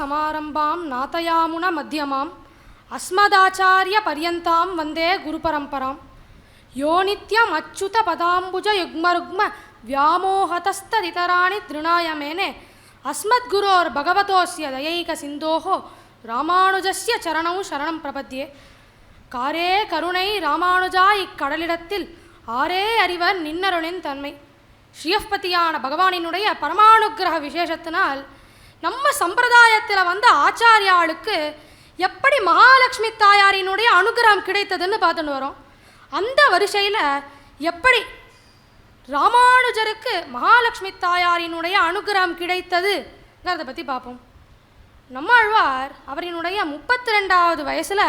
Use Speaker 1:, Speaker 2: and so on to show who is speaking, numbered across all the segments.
Speaker 1: சமாரம்பாம் நாத்தயாமுன மத்தியமாம். அஸ்மதாச்சாரிய பரியந்தாம் வந்தே குருபரம்பராம். யோ நித்யம் அச்சுத பதாம்புஜ யுக்மருக்ம வியாமோகதஸ்ததிதராணி திருணாய மேனே அஸ்மத்குரோர் பகவதோஸ்ய தயைக சிந்தோஹோ ராமானுஜஸ்ய சரணம் சரணம் பிரபத்தியே காரே கருணை ராமானுஜா இக்கடலிடத்தில் ஆரே அறிவர் நின்னருளின் தன்மை. ஸ்ரீயப்பதியான பகவானினுடைய பரமானுகிரக விசேஷத்தினால் நம்ம சம்பிரதாயத்தில் வந்த ஆச்சாரியாளுக்கு எப்படி மகாலட்சுமி தாயாரினுடைய அனுகிரகம் கிடைத்ததுன்னு பார்த்துன்னு வரோம். அந்த வரிசையில் எப்படி ராமானுஜருக்கு மகாலட்சுமி தாயாரினுடைய அனுகிரகம் கிடைத்ததுங்கிறத பற்றி பார்ப்போம். நம்மாழ்வார் அவரினுடைய முப்பத்தி ரெண்டாவது வயசில்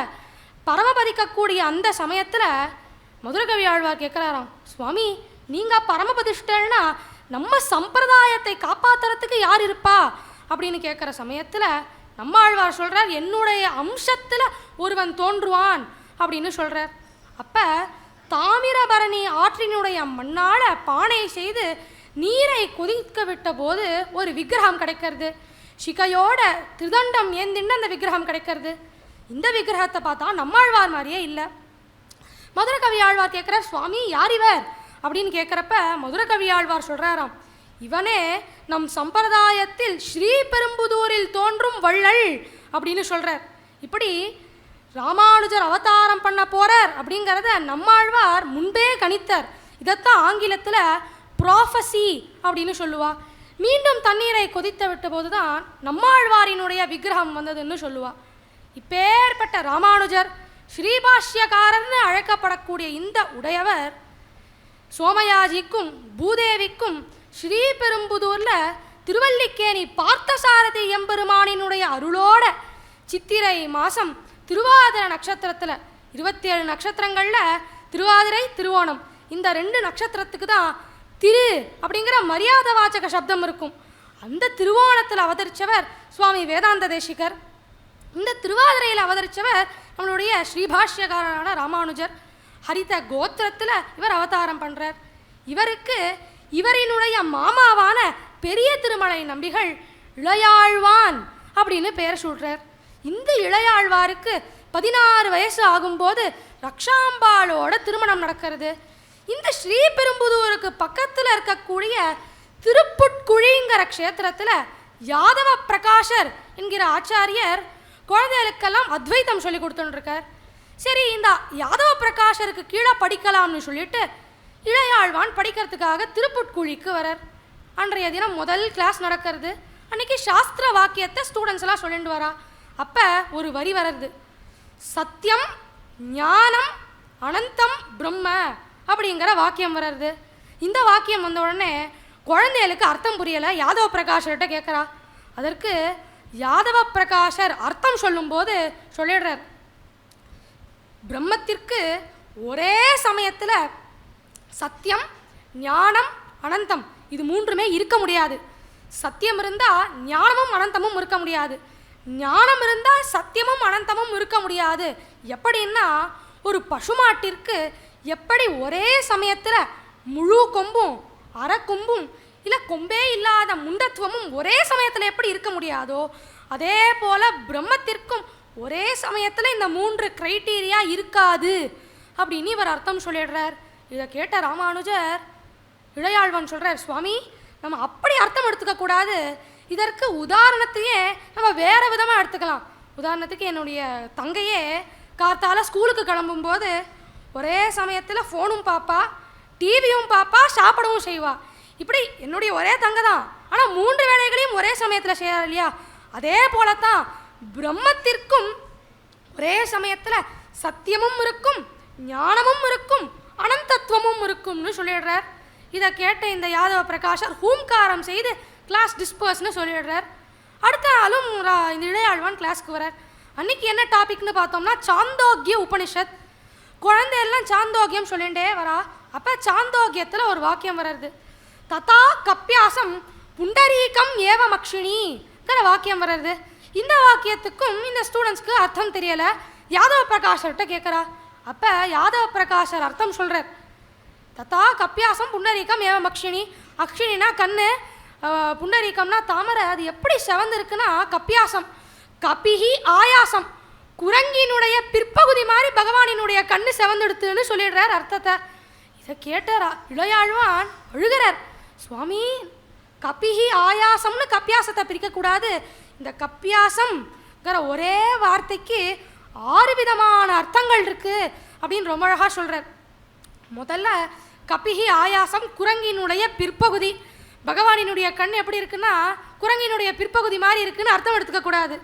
Speaker 1: பரமபதிக்கக்கூடிய அந்த சமயத்தில் மதுரகவி ஆழ்வார் கேட்குறாராம் சுவாமி நீங்கள் பரமபதிஷ்டன்னா நம்ம சம்பிரதாயத்தை காப்பாத்துறதுக்கு யார் இருப்பா? அப்படின்னு கேட்குற சமயத்தில் நம்ம ஆழ்வார் சொல்கிறார் என்னுடைய அம்சத்தில் ஒருவன் தோன்றுவான் அப்படின்னு சொல்கிறார் அப்போ தாமிரபரணி ஆற்றினுடைய மண்ணால் பானை செய்து நீரை கொதிக்க விட்ட போது ஒரு விக்கிரகம் கிடைக்கிறது. சிகையோட திருதண்டம் ஏந்தின்னு அந்த விக்கிரகம் கிடைக்கிறது. இந்த விக்கிரகத்தை பார்த்தா நம்மாழ்வார் மாதிரியே இல்லை. மதுர கவி ஆழ்வார் கேட்குற சுவாமி யார் இவர்? அப்படின்னு கேட்குறப்ப மதுரகவி ஆழ்வார் சொல்கிறாராம் இவனே நம் சம்பிரதாயத்தில் ஸ்ரீபெரும்புதூரில் தோன்றும் வள்ளல் அப்படின்னு சொல்கிறார் இப்படி ராமானுஜர் அவதாரம் பண்ண போகிறார் அப்படிங்கிறத நம்மாழ்வார் முன்பே கணித்தார். இதைத்தான் ஆங்கிலத்தில் ப்ராஃபசி அப்படின்னு சொல்லுவா. மீண்டும் தண்ணீரை கொதித்து விட்ட போது தான் நம்மாழ்வாரினுடைய விக்கிரகம் வந்ததுன்னு சொல்லுவா. இப்பேற்பட்ட ராமானுஜர் ஸ்ரீபாஷ்யக்காரர்னு அழைக்கப்படக்கூடிய இந்த உடையவர் சோமயாஜிக்கும் பூதேவிக்கும் ஸ்ரீபெரும்புதூரில் திருவல்லிக்கேணி பார்த்தசாரதி எம்பெருமானினுடைய அருளோட சித்திரை மாதம் திருவாதிர நட்சத்திரத்தில் இருபத்தேழு நட்சத்திரங்களில் திருவாதிரை திருவோணம். இந்த ரெண்டு நட்சத்திரத்துக்கு தான் திரு அப்படிங்கிற மரியாதை வாச்சக சப்தம் இருக்கும். அந்த திருவோணத்தில் அவதரித்தவர் சுவாமி வேதாந்த தேசிகர். இந்த திருவாதிரையில் அவதரித்தவர் நம்மளுடைய ஸ்ரீபாஷ்யகாரரான ராமானுஜர். ஹரித கோத்திரத்தில் இவர் அவதாரம் பண்ணுறார் இவருக்கு இவரினுடைய மாமாவான பெரிய திருமலை நம்பிகள் இளையாழ்வான் அப்படின்னு பெயர் சொல்கிறார் இந்த இளையாழ்வாருக்கு பதினாறு வயசு ஆகும்போது ரக்ஷாம்பாளோட திருமணம் நடக்கிறது. இந்த ஸ்ரீபெரும்புதூருக்கு பக்கத்தில் இருக்கக்கூடிய திருப்புட்குழிங்கிற க்ஷேத்திரத்தில் யாதவ பிரகாஷர் என்கிற ஆச்சாரியர் குழந்தைகளுக்கெல்லாம் அத்வைத்தம் சொல்லி கொடுத்துட்டுருக்கார் சரி இந்த யாதவ பிரகாஷருக்கு கீழே படிக்கலாம்னு சொல்லிட்டு இளையாழ்வான் படிக்கிறதுக்காக திருப்புட்குழிக்கு வரார். அன்றைய தினம் முதல் கிளாஸ் நடக்கிறது. அன்னைக்கு சாஸ்திர வாக்கியத்தை ஸ்டூடெண்ட்ஸ் எல்லாம் சொல்லிட்டு வரா. அப்போ ஒரு வரி வர்றது. சத்தியம் ஞானம் அனந்தம் பிரம்ம அப்படிங்கிற வாக்கியம் வர்றது. இந்த வாக்கியம் வந்த உடனே குழந்தைகளுக்கு அர்த்தம் புரியலை. யாதவ பிரகாஷர்கிட்ட கேட்குறா அதற்கு யாதவ பிரகாஷர் அர்த்தம் சொல்லும்போது சொல்லிடுறார். பிரம்மத்திற்கு ஒரே சமயத்தில் சத்தியம் ஞானம் அனந்தம். இது மூன்றுமே இருக்க முடியாது. சத்தியம் இருந்தால் ஞானமும் அனந்தமும் இருக்க முடியாது. ஞானம் இருந்தால் சத்தியமும் அனந்தமும் இருக்க முடியாது. எப்படின்னா ஒரு பசுமாட்டிற்கு எப்படி ஒரே சமயத்தில் முழு கொம்பும் அரை கொம்பும் இல்லை கொம்பே இல்லாத முண்டத்துவமும் ஒரே சமயத்தில் எப்படி இருக்க முடியாதோ அதே போல் பிரம்மத்திற்கும் ஒரே சமயத்தில் இந்த மூன்று க்ரைட்டீரியா இருக்காது அப்படின்னு இவர் அர்த்தம் சொல்லிடுறார். இதை கேட்ட ராமானுஜர் இளையாழ்வான் சொல்கிறார் சுவாமி நம்ம அப்படி அர்த்தம் எடுத்துக்க கூடாது. இதற்கு உதாரணத்தையே நம்ம வேறு விதமாக எடுத்துக்கலாம். உதாரணத்துக்கு என்னுடைய தங்கையே கார்த்தால ஸ்கூலுக்கு கிளம்பும்போது ஒரே சமயத்தில் ஃபோனும் பார்ப்பா டிவியும் பார்ப்பா சாப்பிடவும் செய்வா. இப்படி என்னுடைய ஒரே தங்கை தான். ஆனால் மூன்று வேலைகளையும் ஒரே சமயத்தில் செய்கிறார் இல்லையா? அதே போல தான் பிரம்மத்திற்கும் ஒரே சமயத்தில் சத்தியமும் இருக்கும் ஞானமும் இருக்கும். அனந்தத்துவமும் இருக்கும்னு சொல்லிடுறார். இதை கேட்ட இந்த யாதவ பிரகாஷர் ஹூம்காரம் செய்து கிளாஸ் டிஸ்பர்ஸ்னு சொல்லிடுறார். அடுத்த நாளும் ரா- இந்த இளையாழ்வான் கிளாஸ்க்கு வரார் அன்னைக்கு என்ன டாபிக்னு பார்த்தோம்னா சாந்தோக்கிய உபனிஷத். குழந்தையெல்லாம் சாந்தோக்கியம் சொல்லிகிட்டே வரா. அப்போ சாந்தோக்கியத்தில் ஒரு வாக்கியம் வர்றது. ததா கப்பியாசம் புண்டரீகம் ஏவ மக்ஷினிங்கிற வாக்கியம் வர்றது. இந்த வாக்கியத்துக்கும் இந்த ஸ்டூடெண்ட்ஸ்க்கு அர்த்தம் தெரியலை. யாதவ பிரகாஷர்கிட்ட கேட்குறா அப்போ யாதவ பிரகாஷர் அர்த்தம் சொல்கிறார் தத்தா கப்பியாசம் புண்டரீகம் ஏவ மக்ஷினி அக்ஷினினா கண்ணு அஹ், தாமரை. அது எப்படி செவந்திருக்குன்னா கப்பியாசம் கபிஹி ஆயாசம். குரங்கினுடைய பிற்பகுதி மாதிரி பகவானினுடைய கண்ணு செவந்தெடுத்துன்னு சொல்லிடுறார் அர்த்தத்தை. இதை கேட்டாரா? இளையாழ்வான் அழுகிறார். சுவாமி கப்பிஹி ஆயாசம்னு கப்பியாசத்தை பிரிக்கக்கூடாது. இந்த கப்பியாசம்ங்கிற ஒரே வார்த்தைக்கு ஆறு விதமான அர்த்தங்கள் இருக்கு அப்படின்னு ரொம்ப அழகாக சொல்கிறார் முதல்ல கபிகி ஆயாசம் குரங்கினுடைய பிற்பகுதி. பகவானினுடைய கண் எப்படி இருக்குன்னா குரங்கினுடைய பிற்பகுதி மாதிரி இருக்குன்னு அர்த்தம் எடுத்துக்கக்கூடாது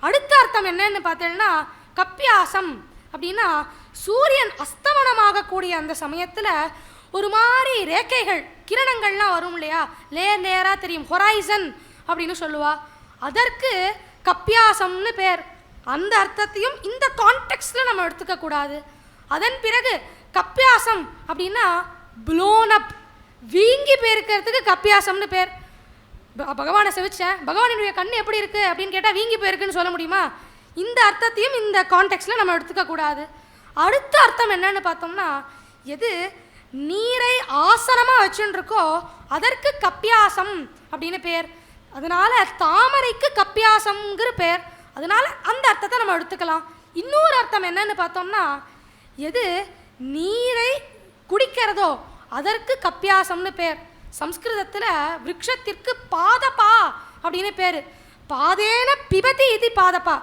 Speaker 1: அடுத்த அர்த்தம் என்னன்னு பார்த்தேன்னா கப்பியாசம் அப்படின்னா சூரியன் அஸ்தமனமாகக்கூடிய அந்த சமயத்தில் ஒரு மாதிரி ரேக்கைகள் கிரணங்கள்லாம் வரும் இல்லையா? லேயர் லேயராக தெரியும். ஹொரைசன் அப்படின்னு சொல்லுவா. அதற்கு கப்பியாசம்னு பேர். அந்த அர்த்தத்தையும் இந்த கான்டெக்ஸ்டில் நம்ம எடுத்துக்க கூடாது. அதன் பிறகு கப்பியாசம் அப்படின்னா ப்ளோன் அப் வீங்கி போயிருக்கிறதுக்கு கப்பியாசம்னு பேர். ப- பகவானை செவிச்சேன். பகவானுடைய கண் எப்படி இருக்குது அப்படின்னு கேட்டால் வீங்கி போயிருக்குன்னு சொல்ல முடியுமா? இந்த அர்த்தத்தையும் இந்த கான்டெக்ஸ்டில் நம்ம எடுத்துக்கக்கூடாது அடுத்த அர்த்தம் என்னன்னு பார்த்தோம்னா எது நீரை ஆசனமாக வச்சுருக்கோ அதற்கு கப்பியாசம் அப்படின்னு பேர். அதனால் தாமரைக்கு கப்பியாசம்ங்கிற பேர். அதனால அந்த அர்த்தத்தை நம்ம எடுத்துக்கலாம். இன்னொரு அர்த்தம் என்னன்னு பார்த்தோம்னா எது? நீரை குடிக்கிறதோ அதற்கு கப்பியாசம்னு பேர். சம்ஸ்கிருதத்தில் விரக்ஷத்திற்கு பாதப்பா அப்படின்னு பேர். பாதேன பிபதி இது பாதப்பா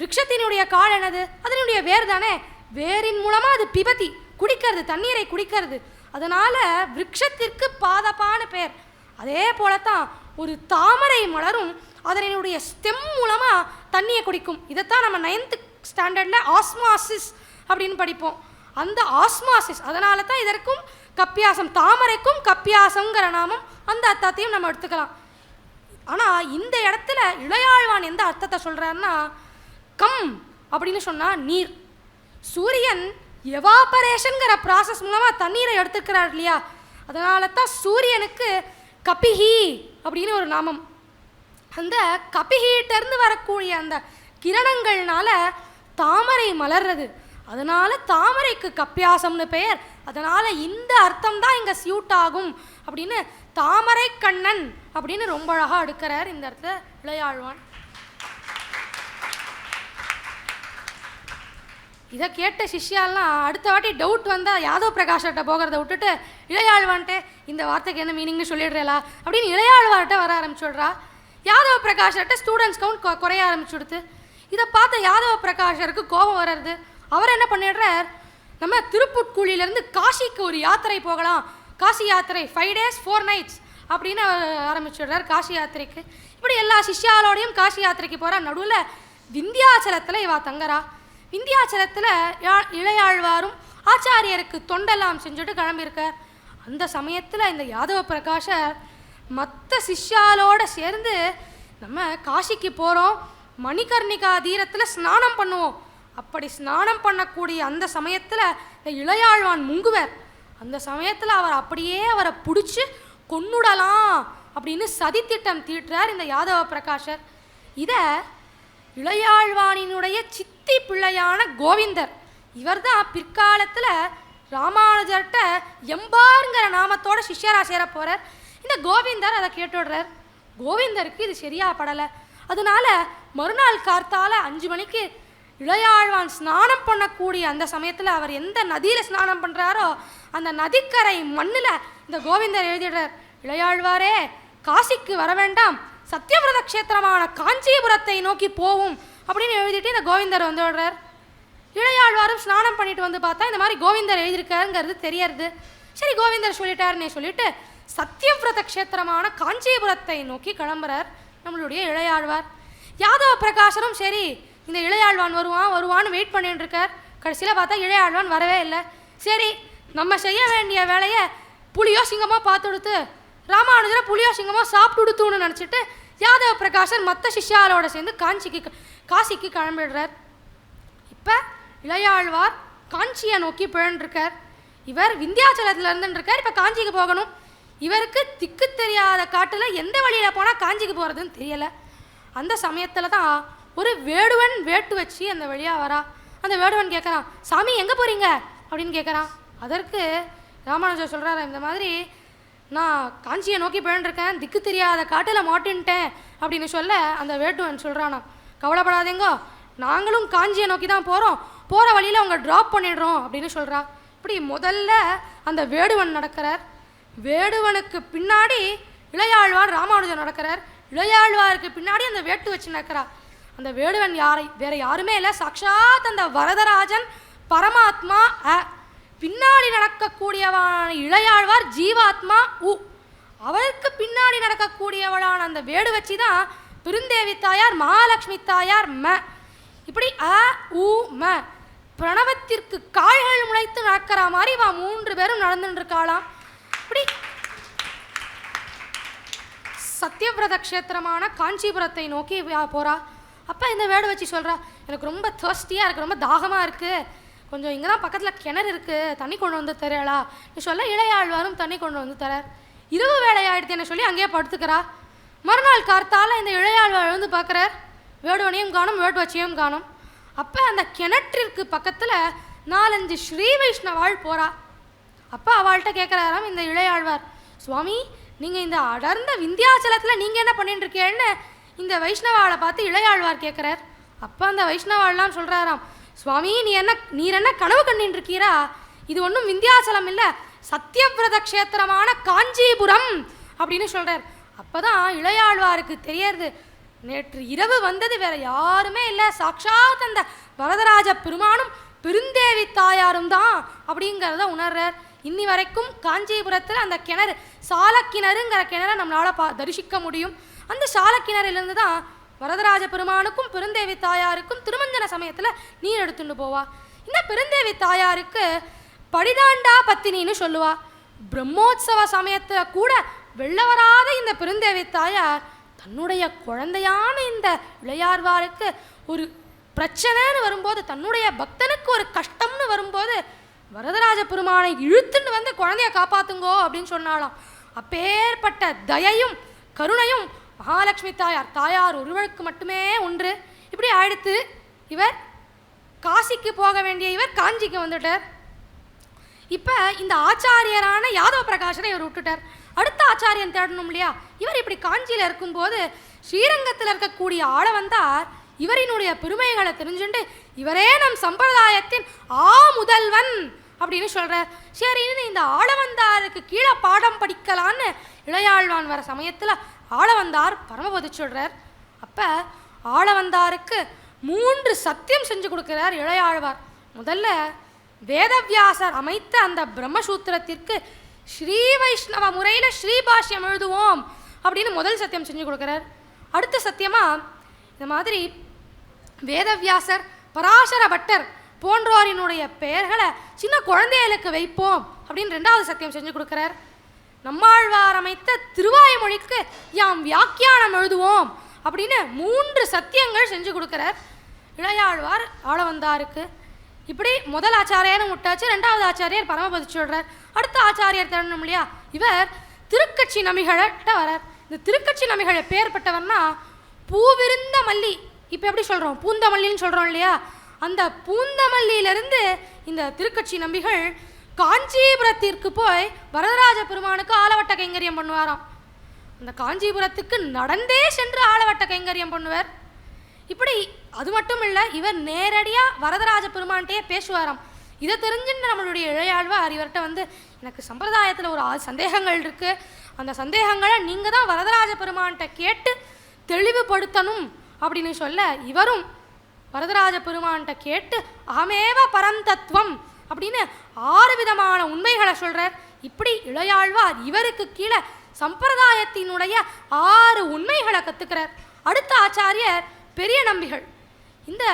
Speaker 1: விரக்ஷத்தினுடைய கால் என்னது? அதனுடைய வேர் தானே? வேரின் மூலமாக அது பிபதி குடிக்கிறது தண்ணீரை குடிக்கிறது. அதனால் விரக்ஷத்திற்கு பாதப்பான்னு பேர். அதே போலத்தான் ஒரு தாமரை மலரும் அதனுடைய ஸ்டெம் மூலமாக தண்ணியை குடிக்கும். இதைத்தான் நம்ம நைன்த்து ஸ்டாண்டர்டில் ஆஸ்மாசிஸ் அப்படின்னு படிப்போம். அந்த ஆஸ்மாசிஸ் அதனால தான் இதற்கும் கப்பியாசம் தாமரைக்கும் கப்பியாசங்கிற நாமம் அந்த அர்த்தத்தையும் நம்ம எடுத்துக்கலாம். ஆனால் இந்த இடத்துல இளையாழ்வான் எந்த அர்த்தத்தை சொல்கிறாருன்னா கம் அப்படின்னு சொன்னால் நீர். சூரியன் எவாபரேஷனுங்கிற ப்ராசஸ் மூலமாக தண்ணீரை எடுத்துக்கிறார் இல்லையா? அதனால தான் சூரியனுக்கு கபிஹி அப்படின்னு ஒரு நாமம். அந்த கபிகிட்டேருந்து வரக்கூடிய அந்த கிரணங்கள்னால தாமரை மலர்றது. அதனால தாமரைக்கு கப்பியாசம்னு பெயர். அதனால இந்த அர்த்தம் தான் இங்கே சியூட் ஆகும் அப்படின்னு தாமரை கண்ணன் அப்படின்னு ரொம்ப அழகாக எடுக்கிறார் இந்த இடத்துல இளையாழ்வான். இதை கேட்ட சிஷ்யாலாம் அடுத்த வாட்டி டவுட் வந்தால் யாதவ் பிரகாஷ்கிட்ட போகிறத விட்டுட்டு இளையாழ்வான்ட்டு இந்த வார்த்தைக்கு என்ன மீனிங்னு சொல்லிடுறேலா? அப்படின்னு இளையாழ்வார்கிட்ட வர ஆரம்பிச்சுடுறா யாதவ பிரகாஷர்கிட்ட ஸ்டூடெண்ட்ஸ் கவுண்ட் குறைய ஆரம்பிச்சுடுது இதை பார்த்த யாதவ பிரகாஷருக்கு கோபம் வர்றது. அவர் என்ன பண்ணிடுறார்? நம்ம திருப்புட்குழியிலேருந்து காசிக்கு ஒரு யாத்திரை போகலாம். காசி யாத்திரை ஃபைவ் டேஸ் ஃபோர் நைட்ஸ் அப்படின்னு அவர் ஆரம்பிச்சிடுறார் காசி யாத்திரைக்கு. இப்படி எல்லா சிஷ்யாலோடையும் காசி யாத்திரைக்கு போகிற நடுவில் விந்தியாச்சலத்தில் இவா தங்கறா. விந்தியாச்சலத்தில் இளையாழ்வாரும் ஆச்சாரியருக்கு தொண்டெல்லாம் செஞ்சுட்டு கிளம்பியிருக்கார். அந்த சமயத்தில் இந்த யாதவ பிரகாஷர் மற்ற சிஷ்யாலோடு சேர்ந்து நம்ம காசிக்கு போகிறோம் மணிகர்ணிகா தீரத்தில் ஸ்நானம் பண்ணுவோம். அப்படி ஸ்நானம் பண்ணக்கூடிய அந்த சமயத்தில் இந்த இளையாழ்வான் முங்குவர் அந்த சமயத்தில் அவர் அப்படியே அவரை பிடிச்சி கொன்னுடலாம் அப்படின்னு சதித்திட்டம் தீட்டுறார் இந்த யாதவ பிரகாஷர். இதை இளையாழ்வானினுடைய சித்தி பிள்ளையான கோவிந்தர் இவர்தான் பிற்காலத்தில் ராமானுஜர்கிட்ட எம்பாருங்கிற நாமத்தோட சிஷ்யரா சேர போகிறார் கோவிந்தர் அதை கேட்டுடுறார் கோவிந்தருக்கு இது சரியா படலை. அதனால மறுநாள் கார்த்தால அஞ்சு மணிக்கு இளையாழ்வான் ஸ்நானம் பண்ணக்கூடிய அந்த சமயத்தில் அவர் எந்த நதியில் ஸ்நானம் பண்ணுறாரோ அந்த நதிக்கரை மண்ணில் இந்த கோவிந்தர் எழுதிடுறார். இளையாழ்வாரே காசிக்கு வர வேண்டாம். சத்தியவிரத க்ஷேத்திரமான காஞ்சிபுரத்தை நோக்கி போவும் அப்படின்னு எழுதிட்டு இந்த கோவிந்தர் வந்து விடுறார். இளையாழ்வாரும் ஸ்நானம் பண்ணிட்டு வந்து பார்த்தா இந்த மாதிரி கோவிந்தர் எழுதியிருக்காருங்கிறது தெரியறது. சரி கோவிந்தர் சொல்லிட்டாருன்னே சொல்லிட்டு சத்தியவிரத க்ஷேத்திரமான காஞ்சிபுரத்தை நோக்கி கிளம்புறார் நம்மளுடைய இளையாழ்வார். யாதவ பிரகாசரும் சரி இந்த இளையாழ்வான் வருவான் வருவான்னு வெயிட் பண்ணிட்டு இருக்கார் கடைசியில் பார்த்தா இளையாழ்வான் வரவே இல்லை. சரி நம்ம செய்ய வேண்டிய வேலையை புலியோ சிங்கமோ பார்த்து கொடுத்து ராமானுஜரை புலியோ சிங்கமோ சாப்பிட்டு கொடுத்துன்னு நினச்சிட்டு யாதவ பிரகாசன் மற்ற சிஷ்யாரோட சேர்ந்து காஞ்சிக்கு காசிக்கு கிளம்பிடுறார். இப்போ இளையாழ்வார் காஞ்சியை நோக்கி பிழன்றிருக்கார். இவர் விந்தியாச்சலத்தில் இருந்துருக்கார் இப்போ காஞ்சிக்கு போகணும். இவருக்கு திக்கு தெரியாத காட்டில் எந்த வழியில் போனால் காஞ்சிக்கு போகிறதுன்னு தெரியலை. அந்த சமயத்தில் தான் ஒரு வேடுவன் வேட்டு வச்சு அந்த வழியாக வரா. அந்த வேடுவன் கேட்குறான் சாமி எங்கே போகிறீங்க அப்படின்னு கேட்குறான் அதற்கு ராமானுஜர் சொல்கிறாரு இந்த மாதிரி நான் காஞ்சியை நோக்கி போயின்ட்டுருக்கேன் திக்கு தெரியாத காட்டில் மாட்டின்ட்டேன். அப்படின்னு சொல்ல அந்த வேட்டுவன் சொல்கிறானா கவலைப்படாதீங்கோ நாங்களும் காஞ்சியை நோக்கி தான் போகிறோம் போகிற வழியில் அவங்க ட்ராப் பண்ணிடுறோம். அப்படின்னு சொல்கிறா இப்படி முதல்ல அந்த வேடுவன் நடக்கிறார். வேடுவனுக்கு பின்னாடி இளையாழ்வார் ராமானுஜர் நடக்கிறார். இளையாழ்வாருக்கு பின்னாடி அந்த வேட்டு வச்சு நடக்கிறா அந்த வேடுவன் யாரை? வேற யாருமே இல்லை. சாக்ஷாத் அந்த வரதராஜன் பரமாத்மா அ. பின்னாடி நடக்கக்கூடியவனான இளையாழ்வார் ஜீவாத்மா உ. அவருக்கு பின்னாடி நடக்கக்கூடியவளான அந்த வேடு வச்சு தான் பெருந்தேவி தாயார் மகாலட்சுமி தாயார் ம. இப்படி அ உ ம. பிரணவத்திற்கு கால்கள் முளைத்து நடக்கிற மாதிரி இவ மூன்று பேரும் நடந்துட்டு இருக்காளாம். அப்படி. சத்யவிரத க்ஷேத்திரமான காஞ்சிபுரத்தை நோக்கி வா- போறா. அப்போ இந்த வேடு வச்சு சொல்றா எனக்கு ரொம்ப தர்ஸ்டியாக இருக்கு ரொம்ப தாகமாக இருக்கு. கொஞ்சம் இங்கே தான் பக்கத்தில் கிணறு இருக்குது தண்ணி கொண்டு வந்து தரேளா. நீ சொல்ல இளையாழ்வாரும் தண்ணி கொண்டு வந்து தரார். இரவு என்ன சொல்லி அங்கேயே படுத்துக்கிறா. மறுநாள் கார்த்தால இந்த இளையாழ்வார் வந்து பார்க்குறார். வேடுவனையும் காணும் வேடு வச்சியும் காணும். அப்போ அந்த கிணற்றிற்கு பக்கத்தில் நாலஞ்சு ஸ்ரீ வைஷ்ணவாள் போகிறா அப்போ அவள்கிட்ட கேட்குறாராம் இந்த இளையாழ்வார். சுவாமி நீங்கள் இந்த அடர்ந்த விந்தியாச்சலத்தில் நீங்கள் என்ன பண்ணிட்டு இந்த வைஷ்ணவாவை பார்த்து இளையாழ்வார் கேட்குறார் அப்போ அந்த வைஷ்ணவாள்லாம் சொல்கிறாராம் சுவாமி நீ என்ன நீர் என்ன கனவு கண்டின்னு இருக்கீரா இது ஒன்றும் விந்தியாச்சலம் இல்லை சத்தியவிரத க்ஷேத்திரமான காஞ்சிபுரம் அப்படின்னு சொல்கிறார் அப்போ தான் இளையாழ்வாருக்கு தெரியறது நேற்று இரவு வந்தது வேற யாருமே இல்லை சாக்ஷாத் அந்த வரதராஜ பெருமானும் பெருந்தேவி தாயாரும் தான் அப்படிங்கிறத உணர்றார். இன்னி வரைக்கும் காஞ்சிபுரத்தில் அந்த கிணறு சாலக்கிணறுங்கிற கிணறை நம்மளால் பா தரிசிக்க முடியும். அந்த சாலக்கிணறிலிருந்து தான் வரதராஜ பெருமானுக்கும் பெருந்தேவி தாயாருக்கும் திருமஞ்சன சமயத்தில் நீர் எடுத்துட்டு போவா. இந்த பெருந்தேவி தாயாருக்கு படிதாண்டா பத்தினின்னு சொல்லுவா. பிரம்மோத்சவ சமயத்தில் கூட வெள்ள வராத இந்த பெருந்தேவி தாயார் தன்னுடைய குழந்தையான இந்த இளையார்வாருக்கு ஒரு பிரச்சனைன்னு வரும்போது தன்னுடைய பக்தனுக்கு ஒரு கஷ்டம்னு வரும்போது வரதராஜ பெருமானை இழுத்துன்னு வந்து குழந்தைய காப்பாத்துங்கோ அப்படின்னு சொன்னாலாம் அப்பேற்பட்ட தயையும் கருணையும் மகாலட்சுமி தாயார் தாயார் ஒருவருக்கு மட்டுமே ஒன்று இப்படி அடுத்து இவர் காசிக்கு போக வேண்டிய இவர் காஞ்சிக்கு வந்துட்டார். இப்போ இந்த ஆச்சாரியரான யாதவ பிரகாஷனை இவர் விட்டுட்டார். அடுத்த ஆச்சாரியன் தேடணும் இல்லையா? இவர் இப்படி காஞ்சியில் இருக்கும்போது ஸ்ரீரங்கத்தில் இருக்கக்கூடிய ஆளை வந்தார். இவரினுடைய பெருமைகளை தெரிஞ்சுண்டு இவரே நம் சம்பிரதாயத்தின் ஆ முதல்வன் அப்படின்னு சொல்கிறார் சரின்னு இந்த ஆளவந்தாருக்கு கீழே பாடம் படிக்கலான்னு இளையாழ்வான் வர சமயத்தில் ஆளவந்தார் பரமபதி சொல்கிறார் அப்போ ஆளவந்தாருக்கு மூன்று சத்தியம் செஞ்சு கொடுக்கிறார் இளையாழ்வார். முதல்ல வேதவியாசர் அமைத்த அந்த பிரம்மசூத்திரத்திற்கு ஸ்ரீ வைஷ்ணவ முறையில் ஸ்ரீபாஷ்யம் எழுதுவோம் அப்படின்னு முதல் சத்தியம் செஞ்சு கொடுக்குறார். அடுத்த சத்தியமாக இந்த மாதிரி வேதவியாசர் பராசர பட்டர் போன்றோரினுடைய பெயர்களை சின்ன குழந்தைகளுக்கு வைப்போம் அப்படின்னு ரெண்டாவது சத்தியம் செஞ்சு கொடுக்குறார். நம்மாழ்வார் அமைத்த திருவாய்மொழிக்கு யாம் வியாக்கியானம் எழுதுவோம் அப்படின்னு மூன்று சத்தியங்கள் செஞ்சு கொடுக்குறார். இளையாழ்வார் ஆள வந்தாருக்கு இப்படி முதல் ஆச்சாரியரும் விட்டாச்சு ரெண்டாவது ஆச்சாரியர் பரமபதி சொல்கிறார் அடுத்த ஆச்சாரியர் தரணும் இல்லையா? இவர் திருக்கட்சி நமிகள்கிட்ட வரார் இந்த திருக்கட்சி நமிகள் எப்பேற்பட்டவர்னா பூவிருந்த மல்லி இப்போ எப்படி சொல்கிறோம் பூந்தமல்லின்னு சொல்கிறோம் இல்லையா? அந்த பூந்தமல்லியிலிருந்து இந்த திருக்கட்சி நம்பிகள் காஞ்சிபுரத்திற்கு போய் வரதராஜ பெருமானுக்கு ஆலவட்ட கைங்கரியம் பண்ணுவாராம். அந்த காஞ்சிபுரத்துக்கு நடந்தே சென்று ஆலவட்ட கைங்கரியம் பண்ணுவார். இப்படி அது மட்டும் இல்லை இவர் நேரடியாக வரதராஜ பெருமான்கிட்டயே பேசுவாராம். இதை தெரிஞ்சுன்னு நம்மளுடைய இழையாழ்வார் இவர்கிட்ட வந்து எனக்கு சம்பிரதாயத்தில் ஒரு ஆறு சந்தேகங்கள் இருக்குது அந்த சந்தேகங்களை நீங்கள் தான் வரதராஜ பெருமான்கிட்ட கேட்டு தெளிவுபடுத்தணும். அப்படின்னு சொல்ல இவரும் வரதராஜ பெருமான்கிட்ட கேட்டு அமேவ பரந்தத்துவம் அப்படின்னு ஆறு விதமான உண்மைகளை சொல்கிறார் இப்படி இளையாழ்வார் இவருக்கு கீழே சம்பிரதாயத்தினுடைய ஆறு உண்மைகளை கற்றுக்கிறார் அடுத்த ஆச்சாரியர் பெரிய நம்பிகள் இந்த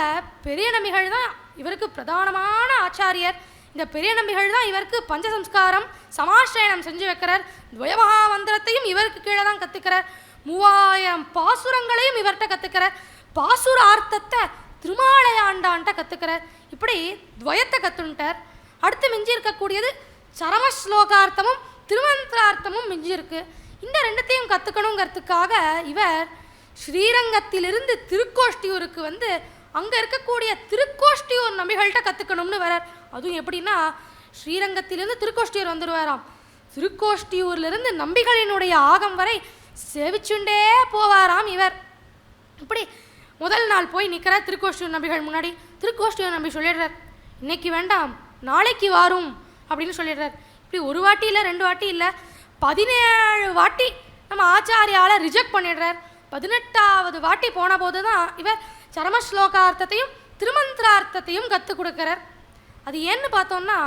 Speaker 1: பெரிய நம்பிகள் தான் இவருக்கு பிரதானமான ஆச்சாரியர். இந்த பெரிய நம்பிகள் தான் இவருக்கு பஞ்சசம்ஸ்காரம் சமாஷ்டயனம் செஞ்சு வைக்கிறார். துவயமகா மந்திரத்தையும் இவருக்கு கீழே தான் கற்றுக்கிறார் மூவாயிரம் பாசுரங்களையும் இவர்கிட்ட கற்றுக்கிற பாசுர அர்த்தத்தை திருமாலையாண்டான்ட்ட கற்றுக்கிறார் இப்படி துவயத்தை கற்றுன்ட்டார் அடுத்து மிஞ்சி இருக்கக்கூடியது சரம ஸ்லோகார்த்தமும் திருமந்திரார்த்தமும் மிஞ்சி இருக்கு இந்த ரெண்டுத்தையும் கற்றுக்கணுங்கிறதுக்காக இவர் ஸ்ரீரங்கத்திலிருந்து திருக்கோஷ்டியூருக்கு வந்து அங்கே இருக்கக்கூடிய திருக்கோஷ்டியூர் நம்பிகள்கிட்ட கற்றுக்கணும்னு வரார். அதுவும் எப்படின்னா ஸ்ரீரங்கத்திலிருந்து திருக்கோஷ்டியூர் வந்துடுவாராம் திருக்கோஷ்டியூர்லேருந்து நம்பிகளினுடைய ஆகம் வரை சேவிச்சுண்டே போவாராம் இவர். இப்படி முதல் நாள் போய் நிற்கிறார் திருக்கோஷ்டியூர் நம்பிகள் முன்னாடி திருக்கோஷ்டியூர் நம்பி சொல்லிடுறார் இன்னைக்கு வேண்டாம் நாளைக்கு வாரும் அப்படின்னு சொல்லிடுறார். இப்படி ஒரு வாட்டி இல்லை ரெண்டு வாட்டி இல்லை பதினேழு வாட்டி நம்ம ஆச்சாரியால் ரிஜெக்ட் பண்ணிடுறார். பதினெட்டாவது வாட்டி போன போது தான் இவர் சரம ஸ்லோகார்த்தத்தையும் திருமந்திரார்த்தத்தையும் கற்றுக் கொடுக்கிறார். அது ஏன்னு பார்த்தோம்னா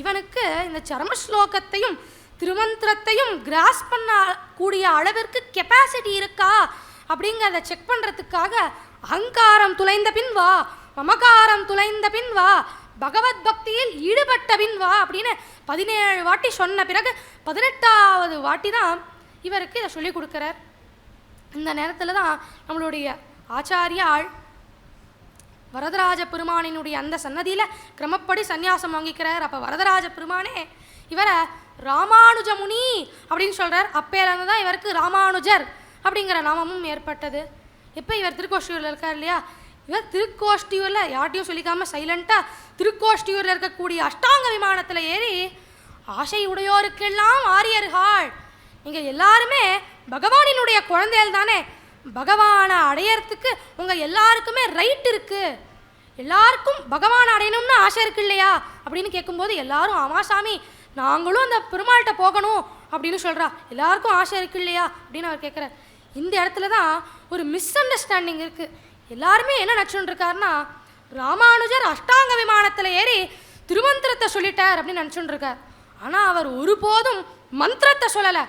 Speaker 1: இவனுக்கு இந்த சரம ஸ்லோகத்தையும் திருமந்திரத்தையும் கிராஸ் பண்ண கூடிய அளவிற்கு கெப்பாசிட்டி இருக்கா? அப்படிங்கிறத செக் பண்ணுறதுக்காக அகங்காரம் துளைந்த பின் வா மமகாரம் துளைந்த பின் வா பகவத் பக்தியில் ஈடுபட்ட பின் வா அப்படின்னு பதினேழு வாட்டி சொன்ன பிறகு பதினெட்டாவது வாட்டி தான் இவருக்கு இதை சொல்லிக் கொடுக்குறார். இந்த நேரத்தில் தான் நம்மளுடைய ஆச்சாரியாள் வரதராஜ பெருமானினுடைய அந்த சன்னதியில் கிரமப்படி சந்நியாசம் வாங்கிக்கிறார். அப்போ வரதராஜ பெருமானே இவரை ராமானுஜமுனி அப்படின்னு சொல்கிறார் அப்பையிலேருந்து தான் இவருக்கு ராமானுஜர் அப்படிங்கிற நாமமும் ஏற்பட்டது. இப்போ இவர் திருக்கோஷ்டியூரில் இருக்கார் இல்லையா? இவர் திருக்கோஷ்டியூரில் யார்ட்டையும் சொல்லிக்காம சைலண்ட்டாக திருக்கோஷ்டியூரில் இருக்கக்கூடிய அஷ்டாங்க விமானத்தில் ஏறி ஆசை உடையோருக்கெல்லாம் ஆரியர்கள். நீங்கள் எல்லாருமே பகவானினுடைய குழந்தைகள் தானே. பகவானை அடையறதுக்கு உங்கள் எல்லாருக்குமே ரைட் இருக்குது எல்லாருக்கும் பகவான் அடையணும்னு ஆசை இருக்கு இல்லையா? அப்படின்னு கேட்கும்போது எல்லாரும் ஆமாசாமி நாங்களும் அந்த பெருமாள்கிட்ட போகணும் அப்படின்னு சொல்கிறா எல்லாருக்கும் ஆசை இருக்கு இல்லையா? அப்படின்னு அவர் கேட்குறார் இந்த இடத்துல தான் ஒரு மிஸ் அண்டர்ஸ்டாண்டிங் இருக்குது எல்லாருமே என்ன நினச்சுட்டு இருக்காருன்னா ராமானுஜர் அஷ்டாங்க விமானத்தில் ஏறி திருமந்திரத்தை சொல்லிட்டார் அப்படின்னு நினச்சுட்டு இருக்கார். ஆனால் அவர் ஒருபோதும் மந்திரத்தை சொல்லலை.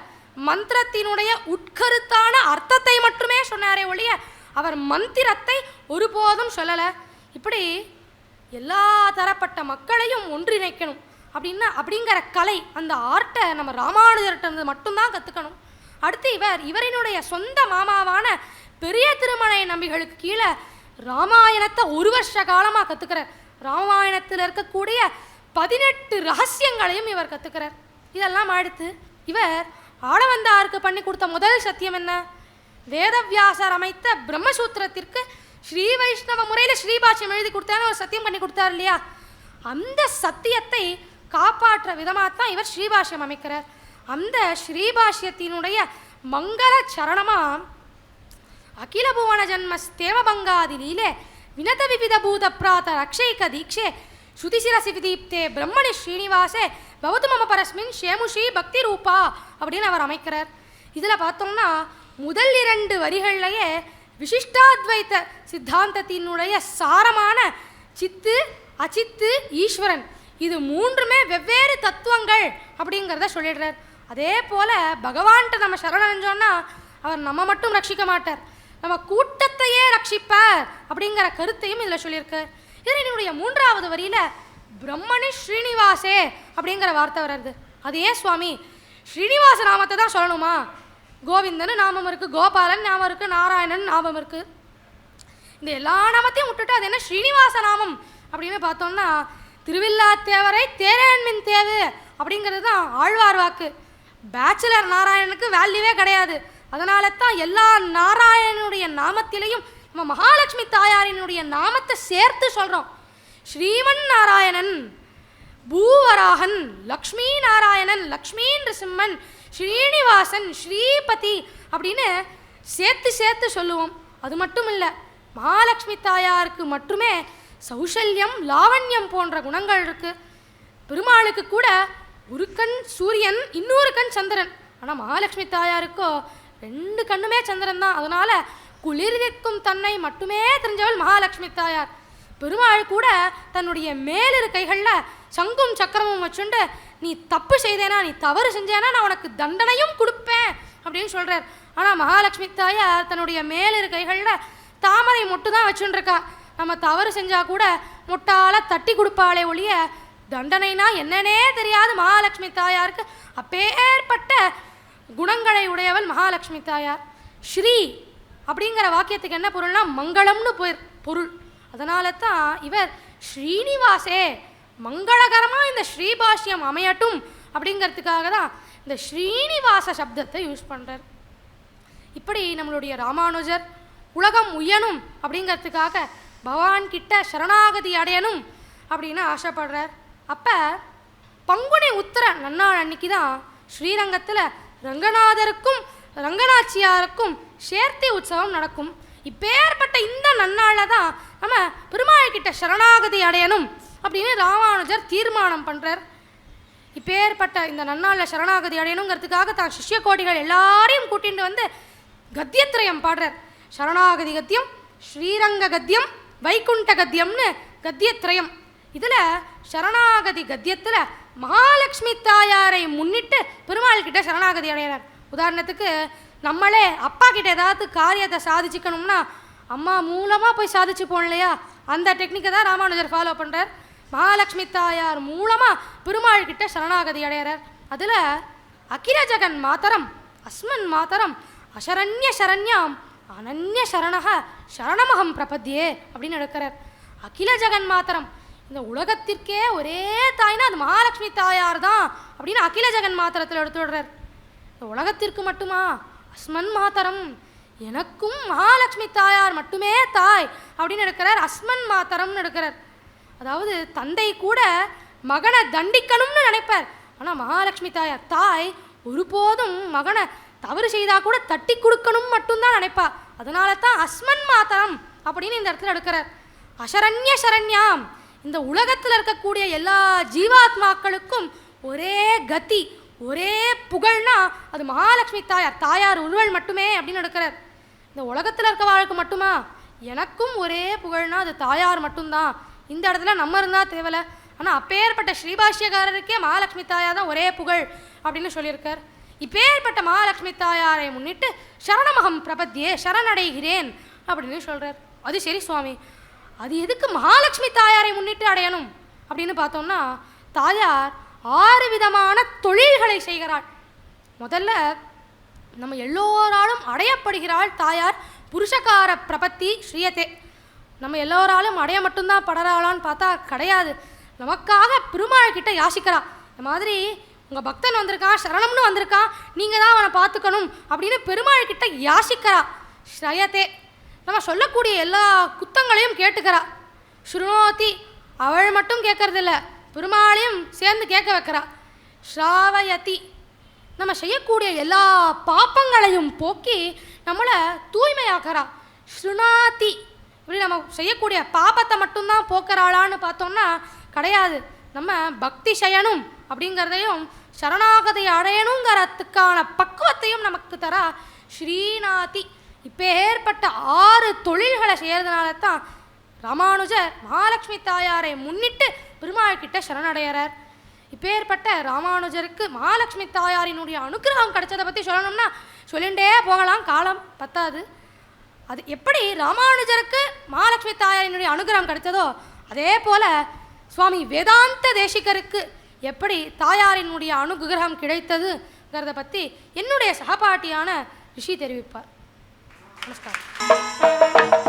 Speaker 1: மந்திரத்தினுடைய உட்கருத்தான அர்த்தத்தை மட்டுமே சொன்னாரே ஒழிய அவர் மந்திரத்தை ஒருபோதும் சொல்லலை. இப்படி எல்லா தரப்பட்ட மக்களையும் ஒன்றிணைக்கணும். அப்படின்னா அப்படிங்கிற கலை அந்த ஆர்ட்டை நம்ம ராமானுஜர்கிட்ட மட்டும்தான் கற்றுக்கணும் அடுத்து இவர் இவரினுடைய சொந்த மாமாவான பெரிய திருமலை நம்பிகளுக்கு கீழே ராமாயணத்தை ஒரு வருஷ காலமாக கற்றுக்கிறார் ராமாயணத்தில் இருக்கக்கூடிய பதினெட்டு ரகசியங்களையும் இவர் கற்றுக்கிறார் இதெல்லாம் அடுத்து இவர் ஆளவந்தாருக்கு பண்ணி கொடுத்த முதல் சத்தியம் என்ன? வேதவியாசர் அமைத்த பிரம்மசூத்திரத்திற்கு ஸ்ரீ வைஷ்ணவ முறையில் ஸ்ரீபாஷ்யம் எழுதி கொடுத்தான்னு ஒரு சத்தியம் பண்ணி கொடுத்தார் இல்லையா? அந்த சத்தியத்தை காப்பாற்ற விதமாக தான் இவர் ஸ்ரீபாஷ்யம் அமைக்கிறார். அந்த ஸ்ரீபாஷ்யத்தினுடைய மங்கள சரணமாக அகில புவன ஜன்ம லீலே வினத விவித பூத பிராத ரக்ஷைக தீக்ஷே ஸ்ருதிசிரசி விதீப்தே பிரம்மணி ஸ்ரீனிவாசே பவத்து மம பரஸ்மின் ஷேமுஷி பக்தி ரூபா அப்படின்னு அவர் அமைக்கிறார். இதில் பார்த்தோம்னா முதல் இரண்டு வரிகள்லையே விசிஷ்டாத்வைத்த சித்தாந்தத்தினுடைய சாரமான சித்து அச்சித்து ஈஸ்வரன் இது மூன்றுமே வெவ்வேறு தத்துவங்கள் அப்படிங்கிறத சொல்லிடுறார். அதே போல் பகவான்கிட்ட நம்ம சரணடைஞ்சோன்னா அவர் நம்ம மட்டும் ரட்சிக்க மாட்டார். நம்ம கூட்டத்தையே ரட்சிப்பார் அப்படிங்கிற கருத்தையும் இதில் சொல்லியிருக்கார். இதில் என்னுடைய மூன்றாவது வரியில் பிரம்மணி ஸ்ரீனிவாசே அப்படிங்கிற வார்த்தை வர்றது. அது ஏன் சுவாமி ஸ்ரீனிவாச நாமத்தை தான் சொல்லணுமா? கோவிந்தன் நாமம் இருக்குது கோபாலன் நாமம் இருக்குது நாராயணன் நாமம் இருக்குது இந்த எல்லா நாமத்தையும் விட்டுட்டு அது என்ன ஸ்ரீனிவாச நாமம் அப்படின்னு பார்த்தோம்னா திருவில்லாத்தேவரை தேரேன்மின் தேவு அப்படிங்கிறது தான் ஆழ்வார் வாக்கு. பேச்சுலர் நாராயணனுக்கு வேல்யூவே கிடையாது. அதனால தான் எல்லா நாராயணனுடைய நாமத்திலையும் நம்ம மகாலட்சுமி தாயாரினுடைய நாமத்தை சேர்த்து சொல்கிறோம் ஸ்ரீமன் நாராயணன் பூவராகன் லக்ஷ்மி நாராயணன் லக்ஷ்மி சிம்மன் ஸ்ரீனிவாசன் ஸ்ரீபதி அப்படின்னு சேர்த்து சேர்த்து சொல்லுவோம். அது மட்டும் இல்லை மகாலட்சுமி தாயாருக்கு மட்டுமே சௌஷல்யம் லாவண்யம் போன்ற குணங்கள் இருக்கு. பெருமாளுக்கு கூட ஒரு கண் சூரியன் இன்னொரு கண் சந்திரன். ஆனால் மகாலட்சுமி தாயாருக்கோ ரெண்டு கண்ணுமே சந்திரன் தான். அதனால குளிர்விக்கும் தன்னை மட்டுமே தெரிஞ்சவள் மகாலட்சுமி தாயார். பெருமாள் கூட தன்னுடைய மேலிரு கைகளில் சங்கும் சக்கரமும் வச்சுண்டு நீ தப்பு செய்தேனா நீ தவறு செஞ்சேனா நான் உனக்கு தண்டனையும் கொடுப்பேன் அப்படின்னு சொல்கிறார் ஆனால் மகாலட்சுமி தாயார் தன்னுடைய மேலிரு கைகளில் தாமரை மொட்டு தான் வச்சுட்டுருக்கா நம்ம தவறு செஞ்சால் கூட முட்டால தட்டி கொடுப்பாளே ஒழிய தண்டனைனா என்னன்னே தெரியாது மகாலட்சுமி தாயாருக்கு. அப்பேற்பட்ட குணங்களை உடையவள் மகாலட்சுமி தாயார். ஸ்ரீ அப்படிங்கிற வாக்கியத்துக்கு என்ன பொருள்னா மங்களம்னு பொரு- பொருள். அதனால தான் இவர் ஸ்ரீனிவாசே மங்களகரமாக இந்த ஸ்ரீபாஷ்யம் அமையட்டும் அப்படிங்கிறதுக்காக தான் இந்த ஸ்ரீனிவாச சப்தத்தை யூஸ் பண்ணுறார் இப்படி நம்மளுடைய ராமானுஜர் உலகம் உயணும் அப்படிங்கிறதுக்காக பகவான் கிட்ட சரணாகதி அடையணும் அப்படின்னு ஆசைப்படுறார். அப்போ பங்குனி உத்தர நன்னாள் அன்னைக்கு தான் ஸ்ரீரங்கத்தில் ரங்கநாதருக்கும் ரங்கநாச்சியாருக்கும் சேர்த்தி உற்சவம் நடக்கும். இப்பேற்பட்ட இந்த நன்னாளில் தான் நம்ம பெருமாள் கிட்ட சரணாகதி அடையணும் அப்படின்னு ராமானுஜர் தீர்மானம் பண்ணுறார் இப்பேற்பட்ட இந்த நன்னாளில் சரணாகதி அடையணுங்கிறதுக்காக தான் சிஷ்ய கோடிகள் எல்லாரையும் கூட்டிகிட்டு வந்து கத்தியத்திரயம் பாடுறார். சரணாகதி கத்தியம் ஸ்ரீரங்க கத்தியம் வைகுண்ட கத்தியம்னு கத்தியத்திரயம் இதில் சரணாகதி கத்தியத்தில் மகாலட்சுமி தாயாரை முன்னிட்டு பெருமாள் கிட்ட சரணாகதி அடைகிறார் உதாரணத்துக்கு நம்மளே அப்பா கிட்ட ஏதாவது காரியத்தை சாதிச்சுக்கணும்னா அம்மா மூலமாக போய் சாதிச்சுப்போம் இல்லையா? அந்த டெக்னிக்கை தான் ராமானுஜர் ஃபாலோ பண்ணுறார் மகாலட்சுமி தாயார் மூலமாக பெருமாள் கிட்ட சரணாகதி அடையிறார். அதில் அகில ஜெகன் மாத்தரம் அஸ்மன் மாத்தரம் அசரண்ய சரண்யாம் அனன்ய சரணக சரணமகம் பிரபத்தியே அப்படின்னு எடுக்கிறார். அகில ஜெகன் மாத்திரம். இந்த உலகத்திற்கே ஒரே தாய்னா அது மகாலட்சுமி தாயார் தான் அப்படின்னு அகில ஜெகன் மாத்திரத்தில் எடுத்து விடுறார். இந்த உலகத்திற்கு மட்டுமா? அஸ்மன் மாத்தரம். எனக்கும் மகாலட்சுமி தாயார் மட்டுமே தாய் அப்படின்னு எடுக்கிறார். அஸ்மன் மாத்தரம்னு எடுக்கிறார். அதாவது தந்தை கூட மகனை தண்டிக்கணும்னு நினைப்பார். ஆனால் மகாலட்சுமி தாயார் தாய் ஒருபோதும் மகனை தவறு செய்தா கூட தட்டி கொடுக்கணும் மட்டும்தான் நினைப்பா. அதனால தான் அஸ்மன் மாதரம் அப்படின்னு இந்த இடத்துல எடுக்கிறார். அசரண்ய சரண்யாம். இந்த உலகத்தில் இருக்கக்கூடிய எல்லா ஜீவாத்மாக்களுக்கும் ஒரே கதி ஒரே புகழ்னா அது மகாலட்சுமி தாயார் தாயார் உருவல் மட்டுமே அப்படின்னு எடுக்கிறார். இந்த உலகத்தில் இருக்க வாழ்க்கை மட்டுமா? எனக்கும் ஒரே புகழ்னா அது தாயார் மட்டும்தான். இந்த இடத்துல நம்ம இருந்தால் தேவலை. ஆனால் அப்பேற்பட்ட ஸ்ரீபாஷ்யக்காரருக்கே மகாலட்சுமி தாயார் தான் ஒரே புகழ் அப்படின்னு சொல்லியிருக்கார். இப்பேற்பட்ட மகாலட்சுமி தாயாரை முன்னிட்டு சரணமகம் பிரபத்தியே சரணடைகிறேன் அப்படின்னு சொல்கிறார் அது சரி சுவாமி. அது எதுக்கு மகாலட்சுமி தாயாரை முன்னிட்டு அடையணும் அப்படின்னு பார்த்தோம்னா தாயார் ஆறு விதமான தொழில்களை செய்கிறாள். முதல்ல நம்ம எல்லோராலும் அடையப்படுகிறாள் தாயார் புருஷகார பிரபத்தி ஸ்ரீயத்தே நம்ம எல்லோராலும் அடைய மட்டும்தான் படறாளான்னு பார்த்தா கிடையாது. நமக்காக பெருமாள் கிட்ட யாசிக்கிறா. இந்த மாதிரி உங்கள் பக்தன் வந்திருக்கான் சரணம்னு வந்திருக்கான் நீங்கள் தான் அவனை பார்த்துக்கணும் அப்படின்னு பெருமாள் கிட்ட யாசிக்கிறா. ஸ்ரயத்தே நம்ம சொல்லக்கூடிய எல்லா குத்தங்களையும் கேட்டுக்கிறா. ஸ்ருணோதி அவள் மட்டும் கேட்கறதில்ல பெருமாளையும் சேர்ந்து கேட்க வைக்கிறா. ஸ்ராவயதி நம்ம செய்யக்கூடிய எல்லா பாப்பங்களையும் போக்கி நம்மளை தூய்மையாக்கிறா. ஸ்ருணாதி இப்படி நம்ம செய்யக்கூடிய பாபத்தை மட்டும்தான் போக்குறாளான்னு பார்த்தோம்னா கிடையாது. நம்ம பக்தி செய்யணும் அப்படிங்கிறதையும் சரணாகதி அடையணுங்கிறதுக்கான பக்குவத்தையும் நமக்கு தர ஸ்ரீநாதி. இப்போ ஏற்பட்ட ஆறு தொழில்களை செய்கிறதுனால தான் ராமானுஜர் மகாலட்சுமி தாயாரை முன்னிட்டு பெருமாள் கிட்ட சரணடைகிறார் இப்பேற்பட்ட ராமானுஜருக்கு மகாலட்சுமி தாயாரினுடைய அனுக்கிரகம் கிடைச்சதை பற்றி சொல்லணும்னா சொல்லிண்டே போகலாம் காலம் பத்தாது. அது எப்படி ராமானுஜருக்கு மகாலட்சுமி தாயாரினுடைய அனுகிரகம் கிடைத்ததோ அதே போல் சுவாமி வேதாந்த தேசிகருக்கு எப்படி தாயாரினுடைய அனுகிரகம் கிடைத்ததுங்கிறத பற்றி என்னுடைய சகபாட்டியான ரிஷி தெரிவிப்பார். நமஸ்காரம்.